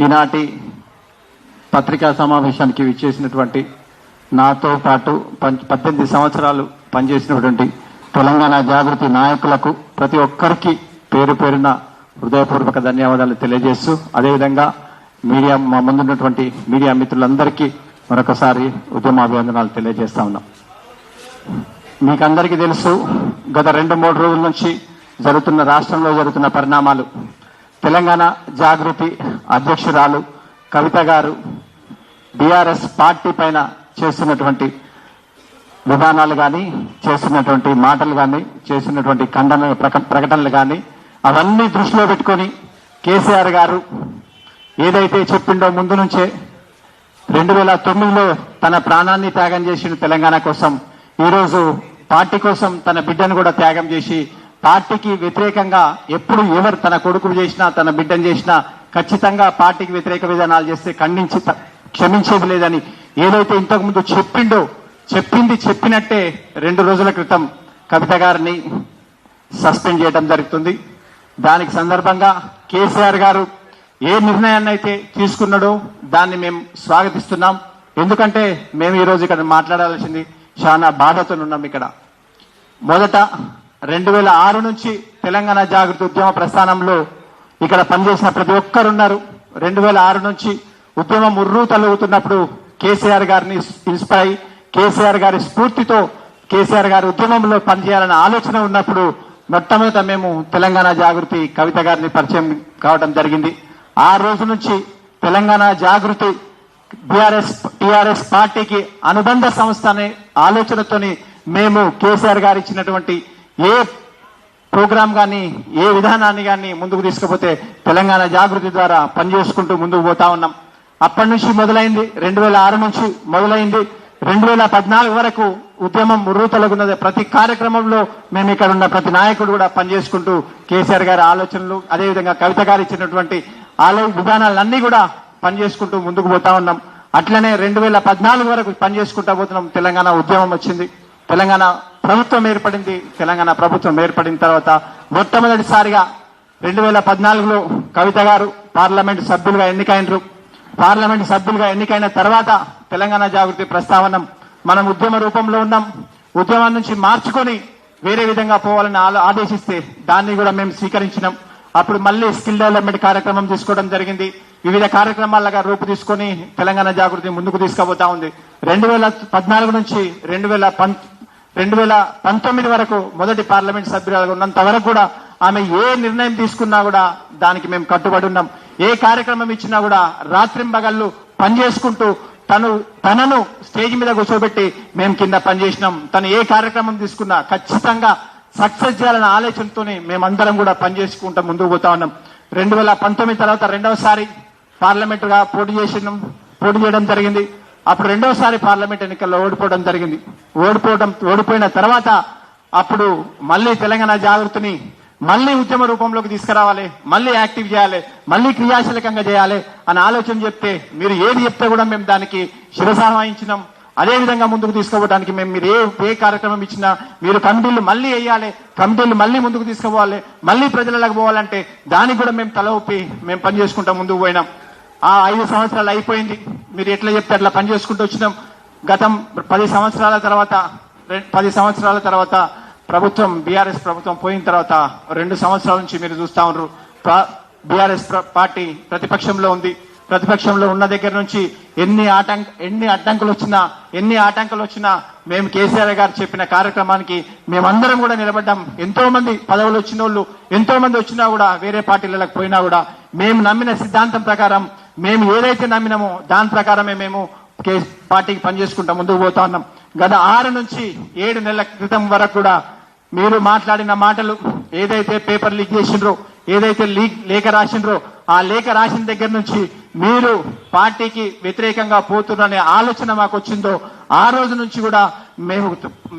ఈనాటి పత్రికా సమావేశానికి విచ్చేసినటువంటి నాతో పాటు పం- పద్దెనిమిది సంవత్సరాలు పనిచేసినటువంటి తెలంగాణ జాగృతి నాయకులకు ప్రతి ఒక్కరికి పేరు పేరున హృదయపూర్వక ధన్యవాదాలు తెలియజేస్తూ అదేవిధంగా మీడియా మా ముందున్నటువంటి మీడియా మిత్రులందరికీ మరొకసారి ఉద్యమాభివందనాలు తెలియజేస్తా ఉన్నాం. మీకందరికీ తెలుసు గత రెండు మూడు రోజుల నుంచి జరుగుతున్న రాష్ట్రంలో జరుగుతున్న పరిణామాలు. తెలంగాణ జాగృతి అధ్యక్షురాలు కవిత గారు బీఆర్ఎస్ పార్టీ పైన చేస్తున్నటువంటి విధానాలు కానీ చేస్తున్నటువంటి మాటలు కానీ చేస్తున్నటువంటి ఖండన ప్రక- ప్రకటనలు కానీ అవన్నీ దృష్టిలో పెట్టుకొని కేసీఆర్ గారు ఏదైతే చెప్పిండో ముందు నుంచే రెండు వేల తొమ్మిదిలో తన ప్రాణాన్ని త్యాగం చేసిన తెలంగాణ కోసం ఈరోజు పార్టీ కోసం తన బిడ్డను కూడా త్యాగం చేసి పార్టీకి వ్యతిరేకంగా ఎప్పుడు ఎవరు తన కొడుకు చేసినా తన బిడ్డను చేసినా ఖచ్చితంగా పార్టీకి వ్యతిరేక విధానాలు చేస్తే ఖండించి క్షమించేది లేదని ఏదైతే ఇంతకు ముందు చెప్పిండో చెప్పింది చెప్పినట్టే రెండు రోజుల క్రితం కవిత గారిని సస్పెండ్ చేయడం జరుగుతుంది. దానికి సందర్భంగా కేసీఆర్ గారు ఏ నిర్ణయాన్ని అయితే తీసుకున్నాడో దాన్ని మేము స్వాగతిస్తున్నాం. ఎందుకంటే మేము ఈరోజు ఇక్కడ మాట్లాడాల్సింది చాలా బాధతో ఉన్నాం ఇక్కడ. మొదట రెండు వేల ఆరు నుంచి తెలంగాణ జాగృతి ఉద్యమ ప్రస్థానంలో ఇక్కడ పనిచేసిన ప్రతి ఒక్కరు ఉన్నారు రెండు వేల ఆరు నుంచి ఉద్యమం ఉర్రూ తలుగుతున్నప్పుడు కేసీఆర్ గారిని ఇన్స్పైర్ అయి కేసీఆర్ గారి స్ఫూర్తితో కేసీఆర్ గారి ఉద్యమంలో పనిచేయాలనే ఆలోచన ఉన్నప్పుడు మొట్టమొదట మేము తెలంగాణ జాగృతి కవిత గారిని పరిచయం కావడం జరిగింది. ఆ రోజు నుంచి తెలంగాణ జాగృతి బీఆర్ఎస్ టిఆర్ఎస్ పార్టీకి అనుబంధ సంస్థ అనే ఆలోచనతోని మేము కేసీఆర్ గారు ఇచ్చినటువంటి ఏ ప్రోగ్రామ్ కానీ ఏ విధానాన్ని కానీ ముందుకు తీసుకుపోతే తెలంగాణ జాగృతి ద్వారా పనిచేసుకుంటూ ముందుకు పోతా ఉన్నాం. అప్పటి నుంచి మొదలైంది రెండు వేల ఆరు నుంచి మొదలైంది. రెండు వేల పద్నాలుగు వరకు ఉద్యమం ఉర్రూతలగున్నది. ప్రతి కార్యక్రమంలో మేము ఇక్కడ ఉన్న ప్రతి నాయకుడు కూడా పనిచేసుకుంటూ కేసీఆర్ గారి ఆలోచనలు అదేవిధంగా కవిత గారు ఇచ్చినటువంటి ఆలో విధానాలన్నీ కూడా పనిచేసుకుంటూ ముందుకు పోతా ఉన్నాం. అట్లనే రెండు వేల పద్నాలుగు వరకు పనిచేసుకుంటా పోతున్నాం. తెలంగాణ ఉద్యమం వచ్చింది. తెలంగాణ ప్రభుత్వం ఏర్పడింది తెలంగాణ ప్రభుత్వం ఏర్పడిన తర్వాత మొట్టమొదటిసారిగా రెండు వేల పద్నాలుగులో కవిత గారు పార్లమెంట్ సభ్యులుగా ఎన్నికైనరు. పార్లమెంట్ సభ్యులుగా ఎన్నికైన తర్వాత తెలంగాణ జాగృతి ప్రస్తావన మనం ఉద్యమ రూపంలో ఉన్నాం. ఉద్యమం నుంచి మార్చుకొని వేరే విధంగా పోవాలని ఆలో- ఆదేశిస్తే దాన్ని కూడా మేము స్వీకరించినాం. అప్పుడు మళ్ళీ స్కిల్ డెవలప్మెంట్ కార్యక్రమం తీసుకోవడం జరిగింది. వివిధ కార్యక్రమాలుగా రూపు తీసుకొని తెలంగాణ జాగృతి ముందుకు తీసుకుపోతా ఉంది. రెండు వేల పద్నాలుగు నుంచి రెండు వేల రెండు వేల పంతొమ్మిది వరకు మొదటి పార్లమెంట్ సభ్యురాలుగా ఉన్నంత వరకు కూడా ఆమె ఏ నిర్ణయం తీసుకున్నా కూడా దానికి మేము కట్టుబడి ఉన్నాం. ఏ కార్యక్రమం ఇచ్చినా కూడా రాత్రింబగళ్ళు పనిచేసుకుంటూ తను తనను స్టేజ్ మీద కూర్చోబెట్టి మేము కింద పనిచేసినాం. తను ఏ కార్యక్రమం తీసుకున్నా ఖచ్చితంగా సక్సెస్ చేయాలనే ఆలోచనతోనే మేమందరం కూడా పనిచేసుకుంటూ ముందుకు పోతా ఉన్నాం. రెండు వేల పంతొమ్మిది తర్వాత రెండవసారి పార్లమెంటుగా పోటీ చేసినాం. పోటీ చేయడం జరిగింది. అప్పుడు రెండవసారి పార్లమెంట్ ఎన్నికల్లో ఓడిపోవడం జరిగింది. ఓడిపోవడం ఓడిపోయిన తర్వాత అప్పుడు మళ్ళీ తెలంగాణ జాగృతిని మళ్ళీ ఉద్యమ రూపంలోకి తీసుకురావాలి మళ్ళీ యాక్టివ్ చేయాలి మళ్ళీ క్రియాశీలకంగా చేయాలి అని ఆలోచన చెప్తే మీరు ఏది చెప్తే కూడా మేము దానికి శిరసావహించినాం. అదే విధంగా ముందుకు తీసుకోవడానికి మేము మీరు ఏ ఏ కార్యక్రమం ఇచ్చినా మీరు కమిటీలు మళ్ళీ వేయాలి కమిటీలు మళ్ళీ ముందుకు తీసుకుపోవాలి మళ్ళీ ప్రజలకు పోవాలంటే దానికి కూడా మేము తల ఊపి మేము పనిచేసుకుంటాం ముందుకు పోయినాం. ఆ ఐదు సంవత్సరాలు అయిపోయింది. మీరు ఎట్లా చెప్తే అట్లా పని చేసుకుంటూ వచ్చినాం. గతం పది సంవత్సరాల తర్వాత పది సంవత్సరాల తర్వాత ప్రభుత్వం బీఆర్ఎస్ ప్రభుత్వం పోయిన తర్వాత రెండు సంవత్సరాల నుంచి మీరు చూస్తా ఉన్నారు. బీఆర్ఎస్ పార్టీ ప్రతిపక్షంలో ఉంది. ప్రతిపక్షంలో ఉన్న దగ్గర నుంచి ఎన్ని ఆటంక ఎన్ని అడ్డంకులు వచ్చినా ఎన్ని ఆటంకులు వచ్చినా మేము కేసీఆర్ గారు చెప్పిన కార్యక్రమానికి మేమందరం కూడా నిలబడ్డాం. ఎంతో మంది పదవులు వచ్చిన వాళ్ళు ఎంతో మంది వచ్చినా కూడా వేరే పార్టీలకు పోయినా కూడా మేము నమ్మిన సిద్ధాంతం ప్రకారం మేము ఏదైతే నమ్మినామో దాని ప్రకారమే మేము పార్టీకి పనిచేసుకుంటా ముందుకు పోతా ఉన్నాం. గత ఆరు నుంచి ఏడు నెలల క్రితం వరకు కూడా మీరు మాట్లాడిన మాటలు ఏదైతే పేపర్ లీక్ చేసిండ్రో ఏదైతే లీక్ లేఖ రాసిండ్రో ఆ లేఖ రాసిన దగ్గర నుంచి మీరు పార్టీకి వ్యతిరేకంగా పోతున్ననే ఆలోచన మాకు వచ్చిందో ఆ రోజు నుంచి కూడా మేము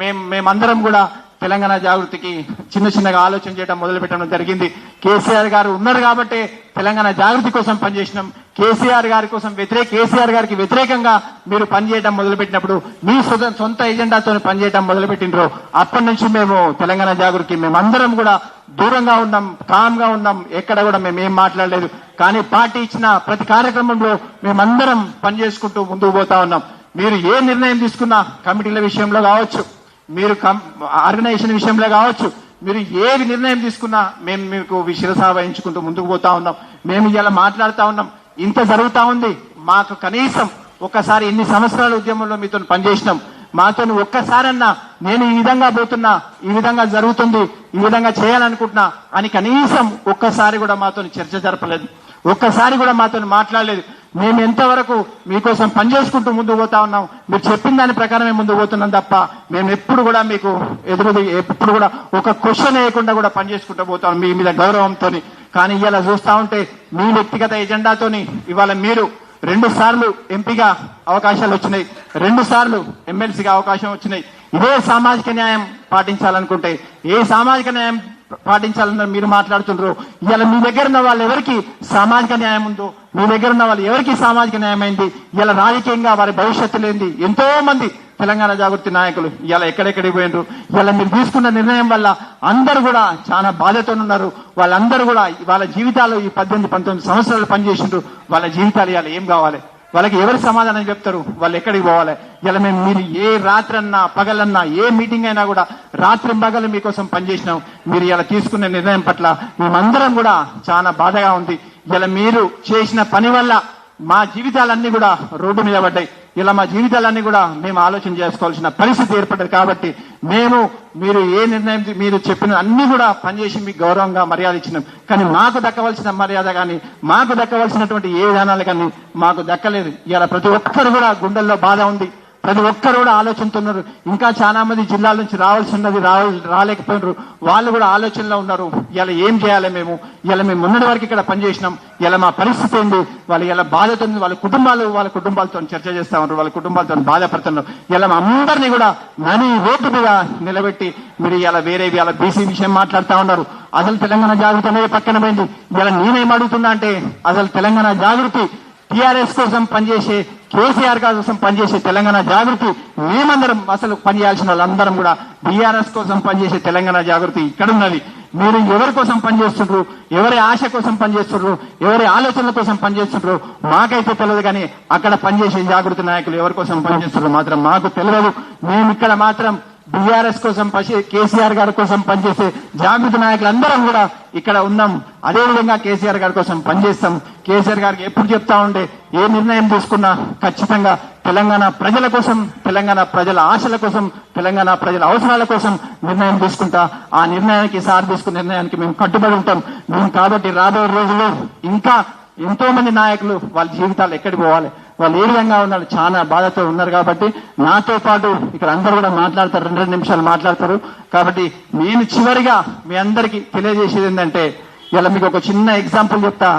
మేము మేమందరం కూడా తెలంగాణ జాగృతికి చిన్న చిన్నగా ఆలోచన చేయడం మొదలు పెట్టడం జరిగింది. కేసీఆర్ గారు ఉన్నారు కాబట్టి తెలంగాణ జాగృతి కోసం పనిచేసినాం. కేసీఆర్ గారి కోసం వ్యతిరేక కేసీఆర్ గారికి వ్యతిరేకంగా మీరు పనిచేయడం మొదలుపెట్టినప్పుడు మీ సొంత సొంత ఎజెండాతో పనిచేయడం మొదలుపెట్టినరు అప్పటి నుంచి మేము తెలంగాణ జాగృతికి మేమందరం కూడా దూరంగా ఉన్నాం కామ్గా ఉన్నాం. ఎక్కడ కూడా మేము ఏం మాట్లాడలేదు. కానీ పార్టీ ఇచ్చిన ప్రతి కార్యక్రమంలో మేమందరం పనిచేసుకుంటూ ముందుకు పోతా ఉన్నాం. మీరు ఏ నిర్ణయం తీసుకున్నా కమిటీల విషయంలో కావచ్చు. మీరు ఆర్గనైజేషన్ విషయంలో కావచ్చు మీరు ఏది నిర్ణయం తీసుకున్నా మేము మీకు శిరస వహించుకుంటూ ముందుకు పోతా ఉన్నాం. మేము ఇలా మాట్లాడుతా ఉన్నాం. ఇంత జరుగుతా ఉంది. మాకు కనీసం ఒక్కసారి ఎన్ని సంవత్సరాల ఉద్యమంలో మీతో పనిచేసినాం. మాతో ఒక్కసారన్నా నేను ఈ విధంగా పోతున్నా ఈ విధంగా జరుగుతుంది ఈ విధంగా చేయాలనుకుంటున్నా అని కనీసం ఒక్కసారి కూడా మాతో చర్చ జరపలేదు. ఒక్కసారి కూడా మాతో మాట్లాడలేదు. మేము ఎంతవరకు మీకోసం పనిచేసుకుంటూ ముందు పోతా ఉన్నాం మీరు చెప్పిన దాని ప్రకారమే ముందు పోతున్నాం తప్ప మేము ఎప్పుడు కూడా మీకు ఎదురు ఎప్పుడు కూడా ఒక క్వశ్చన్ వేయకుండా కూడా పనిచేసుకుంటూ పోతాం మీ మీద గౌరవంతో కానీ ఇవాళ చూస్తా ఉంటే మీ వ్యక్తిగత ఎజెండాతోని ఇవాళ మీరు రెండు సార్లు ఎంపీగా అవకాశాలు వచ్చినాయి రెండు సార్లు ఎమ్మెల్సీగా అవకాశం వచ్చినాయి. ఇదే సామాజిక న్యాయం పాటించాలనుకుంటే ఏ సామాజిక న్యాయం పాటించాలని మీరు మాట్లాడుతున్నారు ఇలా మీ దగ్గర ఉన్న వాళ్ళు ఎవరికి సామాజిక న్యాయం ఉందో మీ దగ్గర ఉన్న వాళ్ళు ఎవరికి సామాజిక న్యాయమైంది ఇలా రాజకీయంగా వారి భవిష్యత్తు లేనిది ఎంతో మంది తెలంగాణ జాగృతి నాయకులు ఇలా ఎక్కడెక్కడికి పోయినారు ఇలా మీరు తీసుకున్న నిర్ణయం వల్ల అందరూ కూడా చాలా బాధతో ఉన్నారు. వాళ్ళందరూ కూడా వాళ్ళ జీవితాలు ఈ పద్దెనిమిది పంతొమ్మిది సంవత్సరాలు పనిచేసిండ్రు. వాళ్ళ జీవితాలు ఇలా ఏం కావాలి? వాళ్ళకి ఎవరు సమాధానం చెప్తారు? వాళ్ళు ఎక్కడికి పోవాలి? ఇలా మేము మీరు ఏ రాత్రి అన్నా పగలన్నా ఏ మీటింగ్ అయినా కూడా రాత్రి పగలు మీకోసం పనిచేసినాం. మీరు ఇలా తీసుకున్న నిర్ణయం పట్ల మేమందరం కూడా చాలా బాధగా ఉంది. ఇలా మీరు చేసిన పని వల్ల మా జీవితాలన్నీ కూడా రోడ్డు మీద పడ్డాయి. ఇలా మా జీవితాలన్నీ కూడా మేము ఆలోచన చేసుకోవాల్సిన పరిస్థితి ఏర్పడ్డది కాబట్టి మేము మీరు ఏ నిర్ణయం మీరు చెప్పిన అన్ని కూడా పనిచేసి మీకు గౌరవంగా మర్యాద ఇచ్చినాం. కానీ మాకు దక్కవలసిన మర్యాద కానీ మాకు దక్కవలసినటువంటి ఏ విధానాలు కానీ మాకు దక్కలేదు. ఇలా ప్రతి ఒక్కరు కూడా గుండెల్లో బాధ ఉంది. ప్రతి ఒక్కరు కూడా ఆలోచనతున్నారు ఇంకా చాలా మంది జిల్లాల నుంచి రావాల్సి ఉన్నది రాలేకపోయినారు. వాళ్ళు కూడా ఆలోచనలో ఉన్నారు. ఇలా ఏం చేయాలి మేము? ఇలా మేము మొన్నటి వరకు ఇక్కడ పనిచేసినాం. ఇలా మా పరిస్థితి ఏంది? వాళ్ళు ఇలా బాధతో వాళ్ళ కుటుంబాలు వాళ్ళ కుటుంబాలతో చర్చ చేస్తా ఉన్నారు. వాళ్ళ కుటుంబాలతో బాధపడుతున్నారు. ఇలా మా అందరినీ కూడా నని రోడ్డు మీద నిలబెట్టి మీరు ఇలా వేరే ఇలా బీసీ విషయం మాట్లాడుతా ఉన్నారు. అసలు తెలంగాణ జాగృతి అనేది పక్కన పోయింది. ఇలా నేనేం అడుగుతున్నా అంటే అసలు తెలంగాణ జాగృతి టిఆర్ఎస్ కోసం పనిచేసే కేసీఆర్ కోసం పనిచేసే తెలంగాణ జాగృతి మేమందరం అసలు పనిచేయాల్సిన వాళ్ళందరం కూడా బీఆర్ఎస్ కోసం పనిచేసే తెలంగాణ జాగృతి ఇక్కడ ఉన్నది. మీరు ఎవరి కోసం పనిచేస్తుండ్రు ఎవరి ఆశ కోసం పనిచేస్తుండ్రు ఎవరి ఆలోచనల కోసం పనిచేస్తుండ్రు మాకైతే తెలియదు కానీ అక్కడ పనిచేసే జాగృతి నాయకులు ఎవరి కోసం పనిచేస్తుండ్రు మాత్రం మాకు తెలియదు మేము ఇక్కడ మాత్రం బీఆర్ఎస్ కోసం పని కేసీఆర్ గారి కోసం పనిచేసే జాగృతి నాయకులందరం కూడా ఇక్కడ ఉన్నాం. అదేవిధంగా కేసీఆర్ గారి కోసం పనిచేస్తాం. కేసీఆర్ గారికి ఎప్పుడు చెప్తా ఉండే ఏ నిర్ణయం తీసుకున్నా ఖచ్చితంగా తెలంగాణ ప్రజల కోసం తెలంగాణ ప్రజల ఆశల కోసం తెలంగాణ ప్రజల అవసరాల కోసం నిర్ణయం తీసుకుంటా. ఆ నిర్ణయానికి సార్ తీసుకున్న నిర్ణయానికి మేము కట్టుబడి ఉంటాం. మేము కాబట్టి రాబోయే రోజుల్లో ఇంకా ఎంతో మంది నాయకులు వాళ్ళ జీవితాలు ఎక్కడికి పోవాలి? వాళ్ళు ఏ విధంగా ఉన్నారు? చాలా బాధతో ఉన్నారు కాబట్టి నాతో పాటు ఇక్కడ అందరూ కూడా మాట్లాడతారు. రెండు రెండు నిమిషాలు మాట్లాడతారు. కాబట్టి నేను చివరిగా మీ అందరికీ తెలియజేసేది ఏంటంటే ఇలా మీకు ఒక చిన్న ఎగ్జాంపుల్ చెప్తా.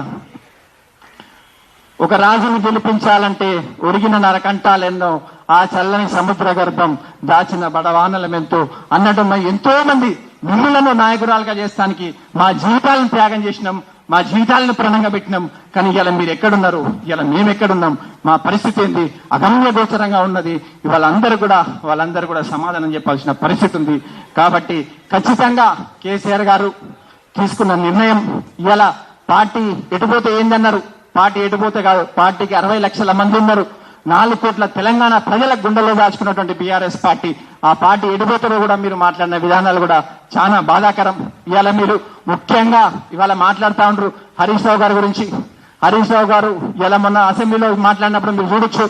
ఒక రాజును గెలిపించాలంటే ఒరిగిన నరకంటాలెన్నో ఆ చల్లని సముద్ర గర్భం దాచిన బడవానలమెంతో అన్నట్టు మరి ఎంతో మంది మిమ్మలను నాయకురాలుగా చేస్తానికి మా జీవితాలను త్యాగం చేసినాం మా జీవితాలను ప్రణంగా పెట్టినాం. కానీ ఇలా మీరు ఎక్కడున్నారు ఇలా మేము ఎక్కడున్నాం మా పరిస్థితి ఏంది? అగమ్య గోచరంగా ఉన్నది. వాళ్ళందరూ కూడా వాళ్ళందరూ కూడా సమాధానం చెప్పాల్సిన పరిస్థితి ఉంది. కాబట్టి ఖచ్చితంగా కేసీఆర్ గారు తీసుకున్న నిర్ణయం ఇలా పార్టీ ఎటుపోతే ఏందన్నారు? పార్టీ ఎటుపోతే కాదు పార్టీకి అరవై లక్షల మంది ఉన్నారు. నాలుగు కోట్ల తెలంగాణ ప్రజల గుండెల్లో దాచుకున్నటువంటి బీఆర్ఎస్ పార్టీ. ఆ పార్టీ ఎటుపోతారో కూడా మీరు మాట్లాడిన విధానాలు కూడా చాలా బాధాకరం. ఇవాళ మీరు ముఖ్యంగా ఇవాళ మాట్లాడుతా ఉంటారు హరీష్ రావు గారి గురించి. హరీష్ రావు గారు ఇలా మొన్న అసెంబ్లీలో మాట్లాడినప్పుడు మీరు చూడొచ్చు.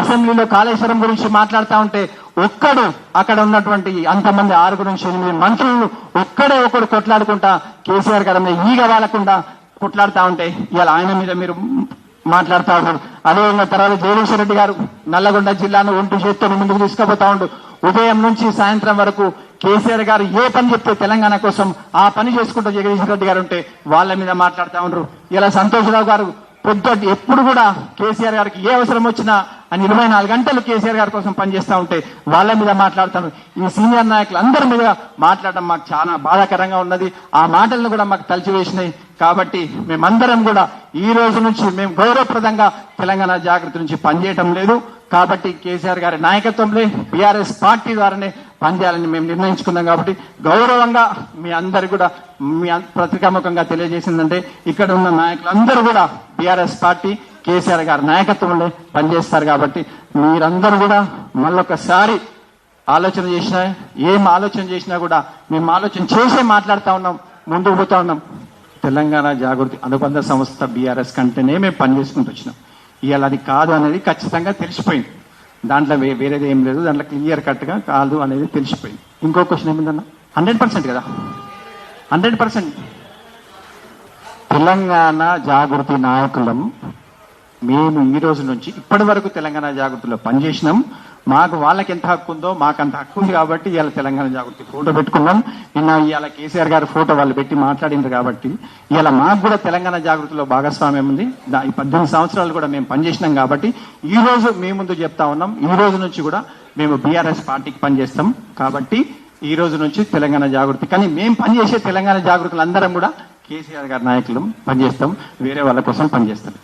అసెంబ్లీలో కాళేశ్వరం గురించి మాట్లాడుతా ఉంటే ఒక్కడు అక్కడ ఉన్నటువంటి అంతమంది ఆరుగురు నుంచి ఎనిమిది మంత్రులు ఒక్కడే ఒకడు కొట్లాడుకుంటా కేసీఆర్ గారి మీద ఈగ వాలకుండా కొట్లాడుతూ ఉంటే ఇలా ఆయన మీద మీరు మాట్లాడుతూ ఉంటారు. అదేవిధంగా తర్వాత జగదీశ్వర రెడ్డి గారు నల్లగొండ జిల్లాను ఒంటి చేత్తో ముందుకు తీసుకుపోతా ఉండు. ఉదయం నుంచి సాయంత్రం వరకు కేసీఆర్ గారు ఏ పని చెప్తే తెలంగాణ కోసం ఆ పని చేసుకుంటూ జగదీశ్వర రెడ్డి గారు ఉంటే వాళ్ళ మీద మాట్లాడుతా ఉండరు. ఇలా సంతోషరావు గారు పొద్దు ఎప్పుడు కూడా కేసీఆర్ గారికి ఏ అవసరం వచ్చినా అని ఇరవై నాలుగు గంటలు కేసీఆర్ గారి కోసం పనిచేస్తూ ఉంటే వాళ్ళ మీద మాట్లాడతాను ఈ సీనియర్ నాయకులు అందరి మీద మాట్లాడడం మాకు చాలా బాధాకరంగా ఉన్నది. ఆ మాటలను కూడా మాకు తలిచివేసినాయి. కాబట్టి మేమందరం కూడా ఈ రోజు నుంచి మేము గౌరవప్రదంగా తెలంగాణ జాగ్రత్త నుంచి పనిచేయటం లేదు. కాబట్టి కేసీఆర్ గారి నాయకత్వంలో బీఆర్ఎస్ పార్టీ ద్వారానే పనిచేయాలని మేము నిర్ణయించుకున్నాం కాబట్టి గౌరవంగా మీ అందరు కూడా మీ ప్రతికాముఖంగా తెలియజేసిందంటే ఇక్కడ ఉన్న నాయకులందరూ కూడా బీఆర్ఎస్ పార్టీ కేసీఆర్ గారి నాయకత్వంలో పనిచేస్తారు కాబట్టి మీరందరూ కూడా మళ్ళొకసారి ఆలోచన చేసినా ఏం ఆలోచన చేసినా కూడా మేము ఆలోచన చేసే మాట్లాడుతా ఉన్నాం ముందుకు పోతా ఉన్నాం. తెలంగాణ జాగృతి అనుబంధ సంస్థ బీఆర్ఎస్ కంటేనే మేము పనిచేసుకుంటూ వచ్చినాం. ఇవాళ అది కాదు అనేది ఖచ్చితంగా తెలిసిపోయింది. దాంట్లో వే- వేరేది ఏం లేదు. దాంట్లో క్లియర్ కట్గా కాదు అనేది తెలిసిపోయింది. ఇంకో క్వశ్చన్ ఏమిందన్నా? హండ్రెడ్ పర్సెంట్ కదా? Hundred percent. తెలంగాణ జాగృతి నాయకులం మేము ఈ రోజు నుంచి ఇప్పటి వరకు తెలంగాణ జాగృతిలో పనిచేసినాం. మాకు వాళ్ళకి ఎంత హక్కు ఉందో మాకు అంత హక్కు ఉంది కాబట్టి ఇవాళ తెలంగాణ జాగృతి ఫోటో పెట్టుకున్నాం. నిన్న ఇవాళ కేసీఆర్ గారి ఫోటో వాళ్ళు పెట్టి మాట్లాడింది కాబట్టి ఇవాళ మాకు కూడా తెలంగాణ జాగృతిలో భాగస్వామ్యం ఉంది. ఈ పద్దెనిమిది సంవత్సరాలు కూడా మేము పనిచేసినాం కాబట్టి ఈ రోజు మీ ముందు చెప్తా ఉన్నాం. ఈ రోజు నుంచి కూడా మేము బీఆర్ఎస్ పార్టీకి పనిచేస్తాం కాబట్టి ఈ రోజు నుంచి తెలంగాణ జాగృతి. కానీ మేము పనిచేసే తెలంగాణ జాగృతులు అందరం కూడా కేసీఆర్ గారి నాయకులు పనిచేస్తాం. వేరే వాళ్ళ కోసం పనిచేస్తాం.